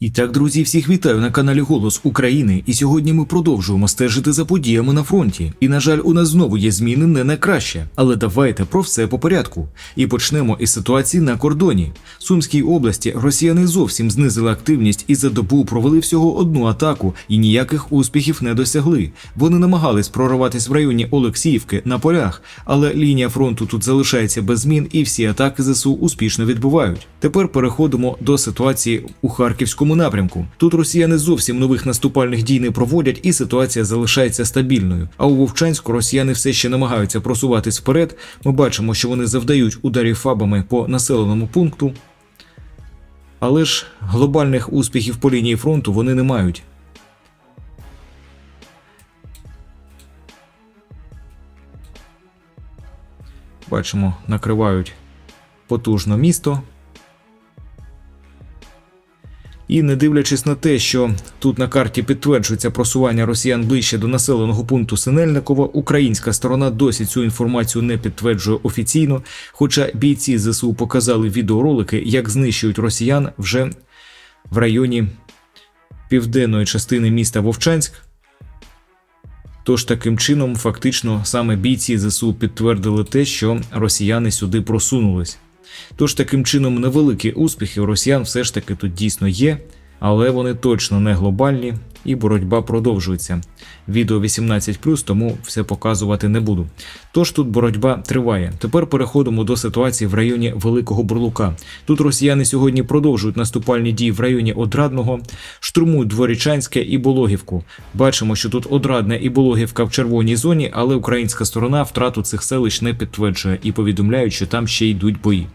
І так, друзі, всіх вітаю на каналі Голос України. І сьогодні ми продовжуємо стежити за подіями на фронті. І на жаль, у нас знову є зміни не на краще. Але давайте про все по порядку. І почнемо із ситуації на кордоні. В Сумській області росіяни зовсім знизили активність і за добу провели всього одну атаку і ніяких успіхів не досягли. Вони намагались прорватися в районі Олексіївки на полях, але лінія фронту тут залишається без змін, і всі атаки ЗСУ успішно відбувають. Тепер переходимо до ситуації у Харківському напрямку. Тут росіяни зовсім нових наступальних дій не проводять, і ситуація залишається стабільною. А у Вовчанську росіяни все ще намагаються просуватись вперед. Ми бачимо, що вони завдають ударів фабами по населеному пункту. Але ж глобальних успіхів по лінії фронту вони не мають. Бачимо, накривають потужно місто. І не дивлячись на те, що тут на карті підтверджується просування росіян ближче до населеного пункту Синельникова, українська сторона досі цю інформацію не підтверджує офіційно. Хоча бійці ЗСУ показали відеоролики, як знищують росіян вже в районі південної частини міста Вовчанськ. Тож таким чином, фактично, саме бійці ЗСУ підтвердили те, що росіяни сюди просунулись. Тож таким чином невеликі успіхи росіян все ж таки тут дійсно є, але вони точно не глобальні і боротьба продовжується. Відео 18+, тому все показувати не буду. Тож тут боротьба триває. Тепер переходимо до ситуації в районі Великого Бурлука. Тут росіяни сьогодні продовжують наступальні дії в районі Одрадного, штурмують Дворічанське і Бологівку. Бачимо, що тут Одрадне і Бологівка в червоній зоні, але українська сторона втрату цих селищ не підтверджує і повідомляють, що там ще йдуть бої.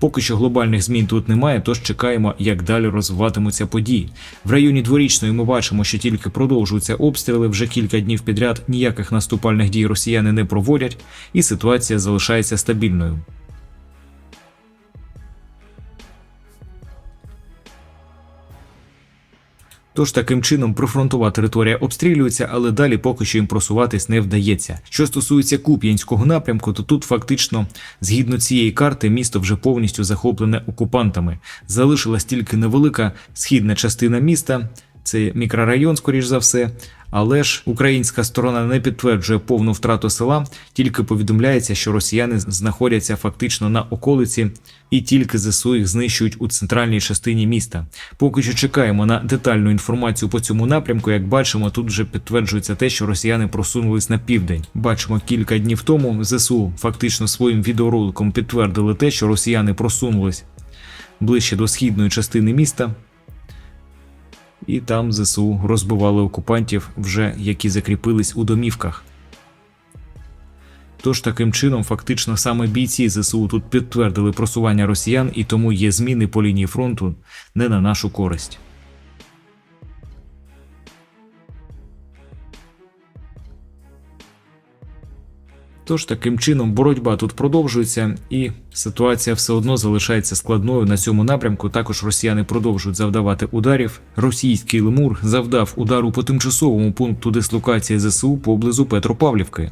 Поки що глобальних змін тут немає, тож чекаємо, як далі розвиватимуться події. В районі дворічної ми бачимо, що тільки продовжуються обстріли. Вже кілька днів підряд ніяких наступальних дій росіяни не проводять, і ситуація залишається стабільною. Тож таким чином прифронтова територія обстрілюється, але далі поки що їм просуватись не вдається. Що стосується Куп'янського напрямку, то тут фактично, згідно цієї карти, місто вже повністю захоплене окупантами. Залишилась тільки невелика східна частина міста. Це мікрорайон, скоріш за все, але ж українська сторона не підтверджує повну втрату села, тільки повідомляється, що росіяни знаходяться фактично на околиці, і тільки ЗСУ їх знищують у центральній частині міста. Поки що чекаємо на детальну інформацію по цьому напрямку. Як бачимо, тут вже підтверджується те, що росіяни просунулись на південь. Бачимо, кілька днів тому ЗСУ фактично своїм відеороликом підтвердили те, що росіяни просунулись ближче до східної частини міста і там ЗСУ розбивали окупантів, вже які закріпились у домівках. Тож таким чином, фактично, саме бійці ЗСУ тут підтвердили просування росіян, і тому є зміни по лінії фронту не на нашу користь. Тож таким чином боротьба тут продовжується, і ситуація все одно залишається складною на цьому напрямку. Також росіяни продовжують завдавати ударів. Російський лемур завдав удару по тимчасовому пункту дислокації ЗСУ поблизу Петропавлівки.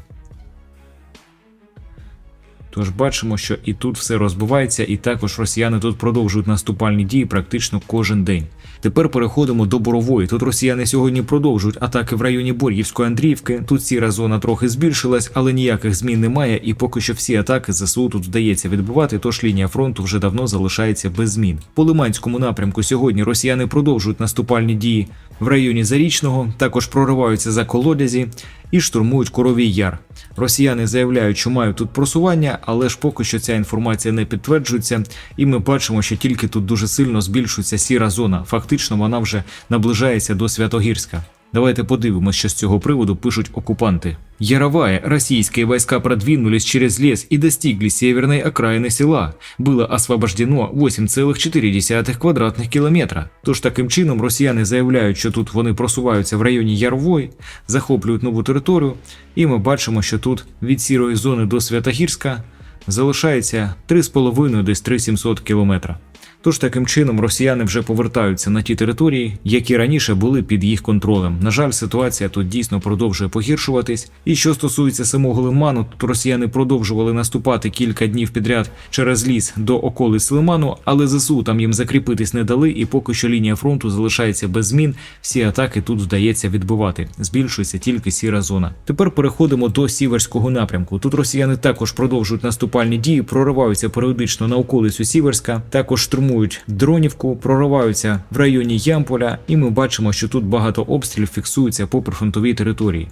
Тож бачимо, що і тут все розбивається, і також росіяни тут продовжують наступальні дії практично кожен день. Тепер переходимо до борової. Тут росіяни сьогодні продовжують атаки в районі Бор'ївської Андріївки. Тут сіра зона трохи збільшилась, але ніяких змін немає. І поки що всі атаки ЗСУ тут вдається відбивати. Тож лінія фронту вже давно залишається без змін. По Лиманському напрямку сьогодні росіяни продовжують наступальні дії в районі Зарічного. Також прориваються за колодязі і штурмують Коровій Яр. Росіяни заявляють, що мають тут просування, але ж поки що ця інформація не підтверджується, і ми бачимо, що тільки тут дуже сильно збільшується сіра зона. Фактично, вона вже наближається до Святогірська. Давайте подивимось, що з цього приводу пишуть оккупанты. Яровая, российские войска продвинулись через лес и достигли северной окраины села. Было освобождено 8,4 квадратних кілометра. Тож таким чином росіяни заявляють, що тут вони просуваються в районі Ярової, захоплюють нову територію, і ми бачимо, що тут від сірої зони до Святогірська залишається 3,5 десь 3700 кілометра. Тож таким чином росіяни вже повертаються на ті території, які раніше були під їх контролем. На жаль, ситуація тут дійсно продовжує погіршуватись. І що стосується самого лиману, тут росіяни продовжували наступати кілька днів підряд через ліс до околиць лиману, але ЗСУ там їм закріпитись не дали, і поки що лінія фронту залишається без змін. Всі атаки тут вдається відбивати. Збільшується тільки сіра зона. Тепер переходимо до сіверського напрямку. Тут росіяни також продовжують наступальні дії, прориваються періодично на околицю Сіверська, також штурмують дронівку, прориваються в районі Ямполя, і ми бачимо, що тут багато обстрілів фіксується по прифронтовій території.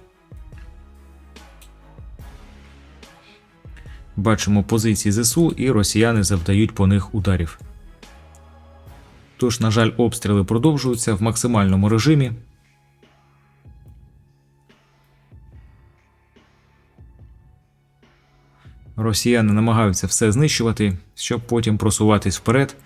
Бачимо позиції ЗСУ, і росіяни завдають по них ударів. Тож, на жаль, обстріли продовжуються в максимальному режимі. Росіяни намагаються все знищувати, щоб потім просуватись вперед,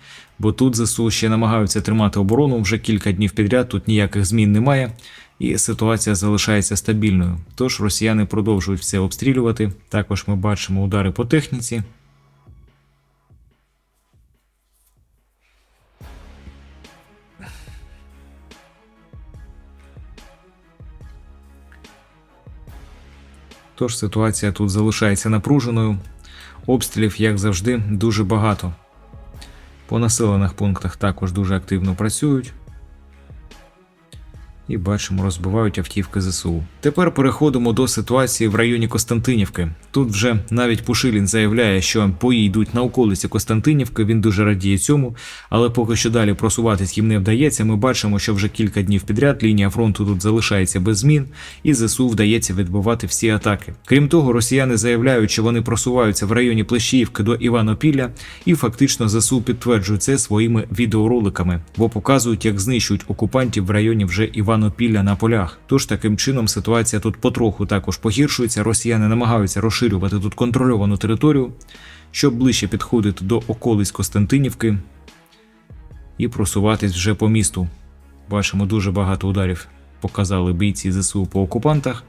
бо тут ЗСУ ще намагаються тримати оборону вже кілька днів підряд, тут ніяких змін немає, і ситуація залишається стабільною. Тож росіяни продовжують все обстрілювати. Також ми бачимо удари по техніці. Тож ситуація тут залишається напруженою. Обстрілів, як завжди, дуже багато. По населених пунктах також дуже активно працюють. І бачимо, розбивають автівки ЗСУ. Тепер переходимо до ситуації в районі Костянтинівки. Тут вже навіть Пушилін заявляє, що бої йдуть на околиці Костянтинівки. Він дуже радіє цьому, але поки що далі просуватись їм не вдається. Ми бачимо, що вже кілька днів підряд лінія фронту тут залишається без змін, і ЗСУ вдається відбивати всі атаки. Крім того, росіяни заявляють, що вони просуваються в районі Плещіївки до Іванопілля, і фактично ЗСУ підтверджують це своїми відеороликами, бо показують, як знищують окупантів в районі вже Іванопілля на полях. Тож таким чином ситуація тут потроху також погіршується. Росіяни намагаються розширювати тут контрольовану територію, щоб ближче підходити до околиць Костянтинівки і просуватись вже по місту. Бачимо дуже багато ударів. Показали бійці ЗСУ по окупантах.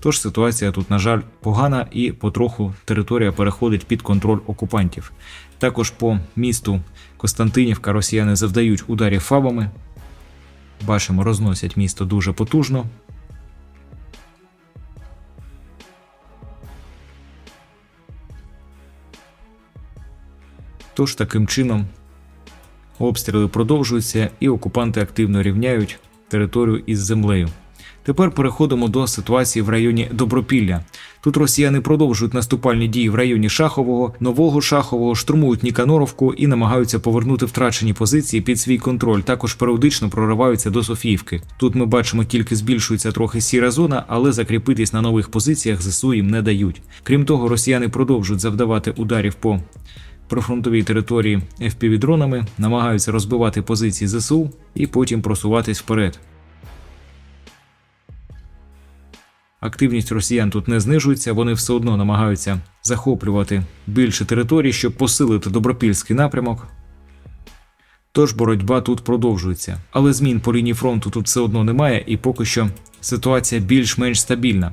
Тож ситуація тут, на жаль, погана і потроху територія переходить під контроль окупантів. Також по місту Костянтинівка росіяни завдають ударів фабами. Бачимо, розносять місто дуже потужно. Тож таким чином обстріли продовжуються і окупанти активно рівняють територію із землею. Тепер переходимо до ситуації в районі Добропілля. Тут росіяни продовжують наступальні дії в районі Шахового, Нового Шахового, штурмують Ніканоровку і намагаються повернути втрачені позиції під свій контроль. Також періодично прориваються до Софіївки. Тут ми бачимо, тільки збільшується трохи сіра зона, але закріпитись на нових позиціях ЗСУ їм не дають. Крім того, росіяни продовжують завдавати ударів по прифронтовій території FPV-дронами, намагаються розбивати позиції ЗСУ і потім просуватись вперед. Активність росіян тут не знижується, вони все одно намагаються захоплювати більше територій, щоб посилити добропільський напрямок. Тож боротьба тут продовжується. Але змін по лінії фронту тут все одно немає, і поки що ситуація більш-менш стабільна.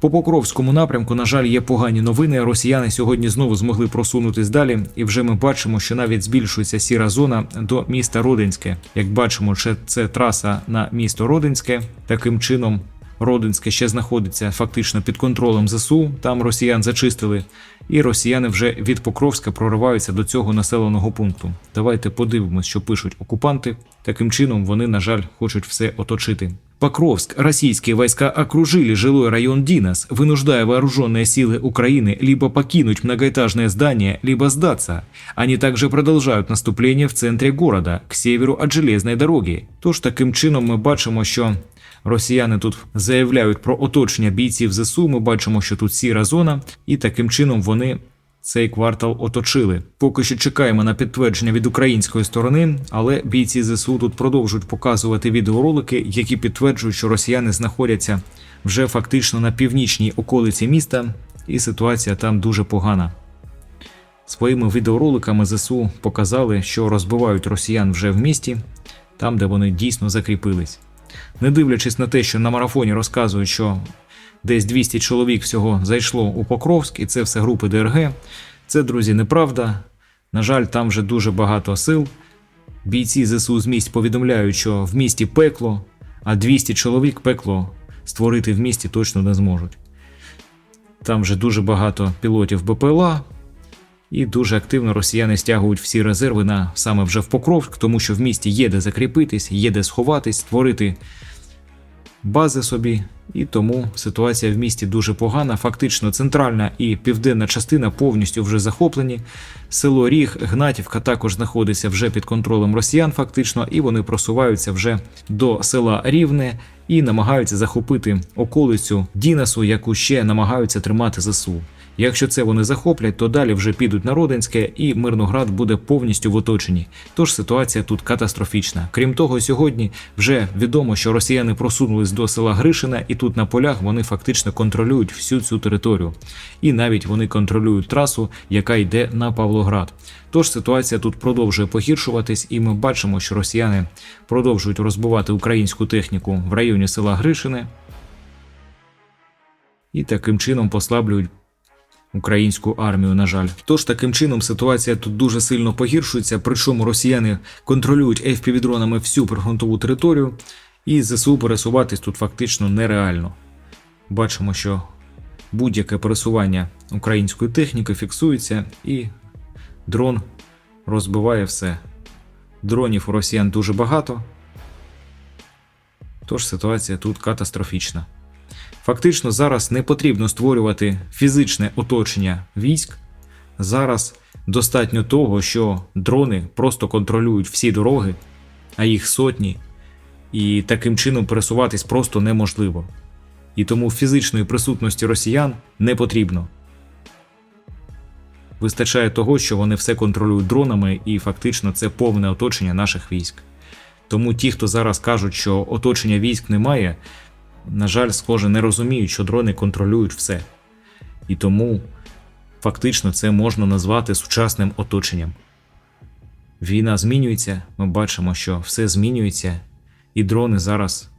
По Покровському напрямку, на жаль, є погані новини. Росіяни сьогодні знову змогли просунутись далі, і вже ми бачимо, що навіть збільшується сіра зона до міста Родинське. Як бачимо, це траса на місто Родинське. Таким чином Родинське ще знаходиться фактично під контролем ЗСУ. Там росіян зачистили, і росіяни вже від Покровська прориваються до цього населеного пункту. Давайте подивимось, що пишуть окупанти. Таким чином вони, на жаль, хочуть все оточити. Покровск. Российские войска окружили жилой район Динас, вынуждая вооруженные силы Украины либо покинуть многоэтажное здание, либо сдаться. Они также продолжают наступление в центре города, к северу от железной дороги. Тож таким чином ми бачимо, що Росіяни тут заявляють про оточення бійців ЗСУ. Ми бачимо, що тут сіра зона, і таким чином вони цей квартал оточили. Поки що чекаємо на підтвердження від української сторони, але бійці ЗСУ тут продовжують показувати відеоролики, які підтверджують, що росіяни знаходяться вже фактично на північній околиці міста, і ситуація там дуже погана. Своїми відеороликами ЗСУ показали, що розбивають росіян вже в місті, там де вони дійсно закріпились. Не дивлячись на те, що на марафоні розказують, що десь 200 чоловік всього зайшло у Покровськ, і це все групи ДРГ. Це, друзі, неправда. На жаль, там вже дуже багато сил Бійці ЗСУ з місць повідомляють, що в місті пекло, а 200 чоловік пекло створити в місті точно не зможуть. Там вже дуже багато пілотів БПЛА, і дуже активно росіяни стягують всі резерви на саме вже в Покровськ, тому що в місті є де закріпитись, є де сховатись, створити бази собі. І тому ситуація в місті дуже погана. Фактично, центральна і південна частина повністю вже захоплені. Село Ріг, Гнатівка також знаходиться вже під контролем росіян, фактично, і вони просуваються вже до села Рівне і намагаються захопити околицю Дінасу, яку ще намагаються тримати ЗСУ. Якщо це вони захоплять, то далі вже підуть на Родинське і Мирноград буде повністю в оточенні. Тож ситуація тут катастрофічна. Крім того, сьогодні вже відомо, що росіяни просунулись до села Гришина, і тут на полях вони фактично контролюють всю цю територію. І навіть вони контролюють трасу, яка йде на Павлоград. Тож ситуація тут продовжує погіршуватись, і ми бачимо, що росіяни продовжують розбивати українську техніку в районі села Гришине. І таким чином послаблюють українську армію, на жаль. Тож таким чином ситуація тут дуже сильно погіршується, причому росіяни контролюють FPV-дронами всю прифронтову територію, і ЗСУ пересуватись тут фактично нереально. Бачимо, що будь-яке пересування української техніки фіксується, і дрон розбиває все. Дронів у росіян дуже багато. Тож ситуація тут катастрофічна. Фактично зараз не потрібно створювати фізичне оточення військ. Зараз достатньо того, що дрони просто контролюють всі дороги, а їх сотні, і таким чином пересуватись просто неможливо. І тому фізичної присутності росіян не потрібно. Вистачає того, що вони все контролюють дронами, і фактично це повне оточення наших військ. Тому ті, хто зараз кажуть, що оточення військ немає, на жаль, схоже, не розуміють, що дрони контролюють все. І тому фактично це можна назвати сучасним оточенням. Війна змінюється, ми бачимо, що все змінюється, і дрони зараз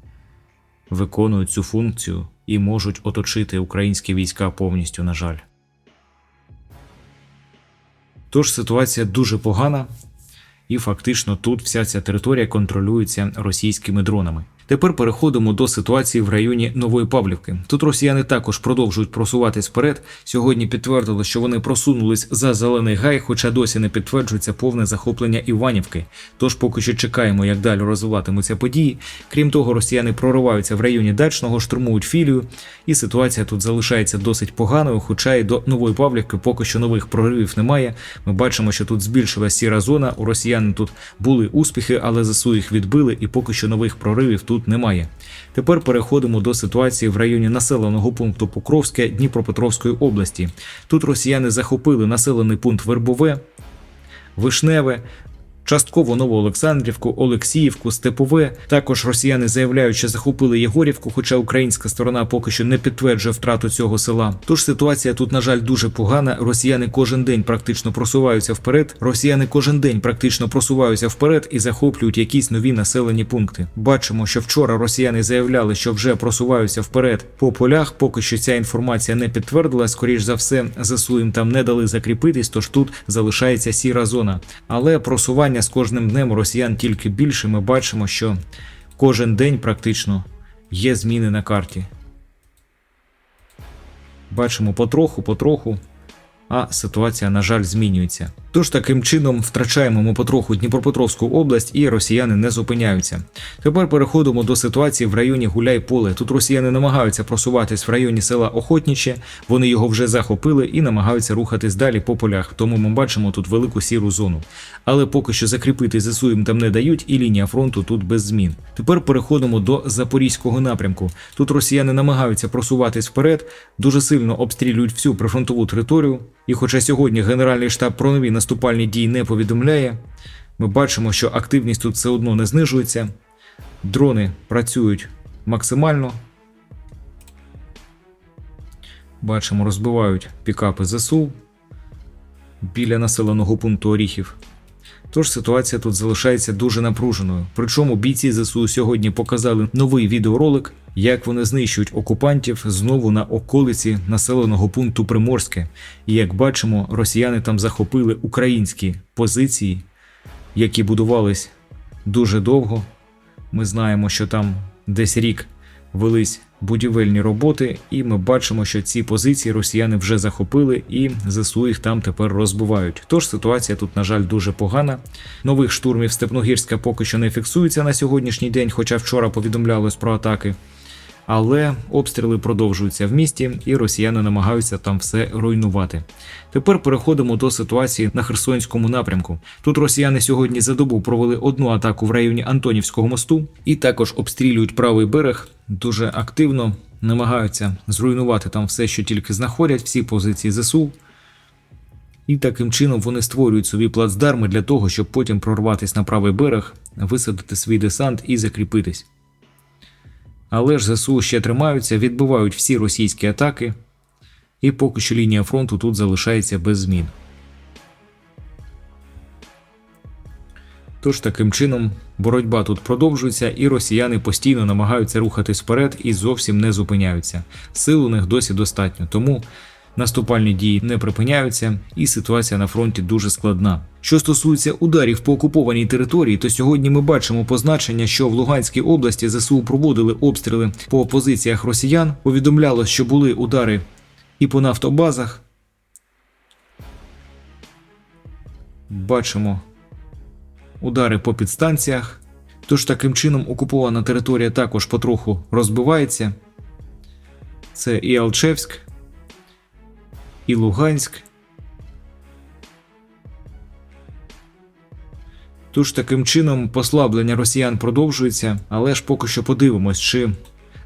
виконують цю функцію і можуть оточити українські війська повністю, на жаль. Тож ситуація дуже погана, і фактично тут вся ця територія контролюється російськими дронами. Тепер переходимо до ситуації в районі Нової Павлівки. Тут росіяни також продовжують просуватись вперед. Сьогодні підтвердили, що вони просунулись за зелений гай, хоча досі не підтверджується повне захоплення Іванівки. Тож поки що чекаємо, як далі розвиватимуться події. Крім того, росіяни прориваються в районі Дачного, штурмують філію, і ситуація тут залишається досить поганою. Хоча і до Нової Павлівки поки що нових проривів немає. Ми бачимо, що тут збільшилась сіра зона. У росіян тут були успіхи, але ЗСУ їх відбили, і поки що нових проривів тут немає. Тепер переходимо до ситуації в районі населеного пункту Покровське Дніпропетровської області. Тут росіяни захопили населений пункт Вербове, Вишневе. Частково Новоолександрівку, Олексіївку, Степове. Також росіяни заявляють, що захопили Єгорівку, хоча українська сторона поки що не підтверджує втрату цього села. Тож ситуація тут, на жаль, дуже погана. Росіяни кожен день практично просуваються вперед. Росіяни кожен день практично просуваються вперед і захоплюють якісь нові населені пункти. Бачимо, що вчора росіяни заявляли, що вже просуваються вперед по полях. Поки що ця інформація не підтвердилась. Скоріш за все, ЗСУ їм там не дали закріпитись, тож тут залишається сіра зона. Але просування з кожним днем росіян тільки більше. Ми бачимо, що кожен день практично є зміни на карті. Бачимо потроху, потроху, а ситуація, на жаль, змінюється. Тож таким чином втрачаємо ми потроху Дніпропетровську область і росіяни не зупиняються. Тепер переходимо до ситуації в районі Гуляй-Поле. Тут росіяни намагаються просуватись в районі села Охотніче, вони його вже захопили і намагаються рухатись далі по полях. Тому ми бачимо тут велику сіру зону. Але поки що закріпити ЗСУ їм там не дають, і лінія фронту тут без змін. Тепер переходимо до запорізького напрямку. Тут росіяни намагаються просуватись вперед, дуже сильно обстрілюють всю прифронтову територію. І хоча сьогодні Генеральний штаб про нові наступальні дії не повідомляє, ми бачимо, що активність тут все одно не знижується. Дрони працюють максимально. Бачимо, розбивають пікапи ЗСУ біля населеного пункту Оріхів. Тож ситуація тут залишається дуже напруженою. Причому бійці ЗСУ сьогодні показали новий відеоролик, як вони знищують окупантів знову на околиці населеного пункту Приморське. І як бачимо, росіяни там захопили українські позиції які будувались дуже довго. Ми знаємо, що там десь рік велись будівельні роботи, і ми бачимо, що ці позиції росіяни вже захопили і ЗСУ їх там тепер розбивають. Тож ситуація тут, на жаль, дуже погана. Нових штурмів Степногірська поки що не фіксується на сьогоднішній день, хоча вчора повідомлялось про атаки. Але обстріли продовжуються в місті, і росіяни намагаються там все руйнувати. Тепер переходимо до ситуації на Херсонському напрямку. Тут росіяни сьогодні за добу провели одну атаку в районі Антонівського мосту і також обстрілюють правий берег дуже активно, намагаються зруйнувати там все, що тільки знаходять, всі позиції ЗСУ. І таким чином вони створюють собі плацдарми для того, щоб потім прорватися на правий берег, висадити свій десант і закріпитись. Але ж ЗСУ ще тримаються, відбивають всі російські атаки, і поки що лінія фронту тут залишається без змін. Тож таким чином боротьба тут продовжується, і росіяни постійно намагаються рухатись вперед і зовсім не зупиняються. Сил у них досі достатньо, тому наступальні дії не припиняються, і ситуація на фронті дуже складна. Що стосується ударів по окупованій території, то сьогодні ми бачимо позначення, що в Луганській області ЗСУ проводили обстріли по позиціях росіян. Повідомлялось, що були удари і по нафтобазах. Бачимо удари по підстанціях. Тож таким чином окупована територія також потроху розбивається. Це і Алчевськ, і Луганськ. Тож таким чином послаблення росіян продовжується, але ж поки що подивимось, чи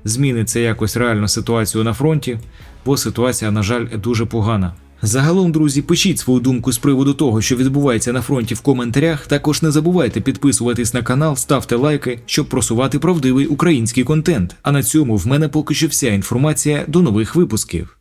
зміниться якось реально ситуацію на фронті, бо ситуація, на жаль, дуже погана. Загалом, друзі, пишіть свою думку з приводу того, що відбувається на фронті в коментарях. Також не забувайте підписуватись на канал, ставте лайки, щоб просувати правдивий український контент. А на цьому в мене поки що вся інформація. До нових випусків.